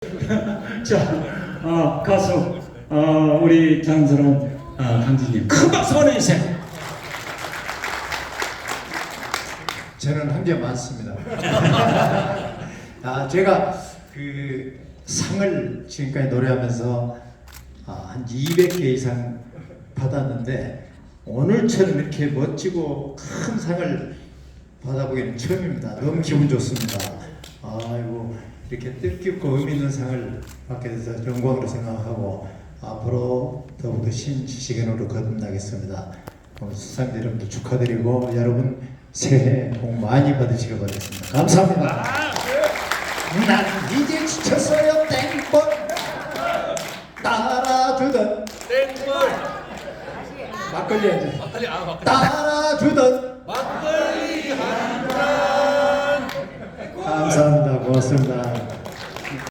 자, 어, 가수 어, 우리 장스러운 어, 강진님 큰 박수 보내주세요. 저는 한 게 많습니다. 아, 제가 그 상을 지금까지 노래하면서 아, 한 200개 이상 받았는데 오늘처럼 이렇게 멋지고 큰 상을 받아보기는 처음입니다. 너무 기분 좋습니다. 아이고 이렇게 뜻깊고 의미 있는 상을 받게 돼서 영광으로 생각하고 앞으로 더욱더 신지식인으로 거듭나겠습니다. 오늘 수상자 여러분들 축하드리고 여러분 새해 복 많이 받으시길 바라겠습니다. 감사합니다. 난 이제 지쳤어요 땡벌 따라주던 땡벌 막걸리 한잔 아 따라 감사합니다. 고맙습니다.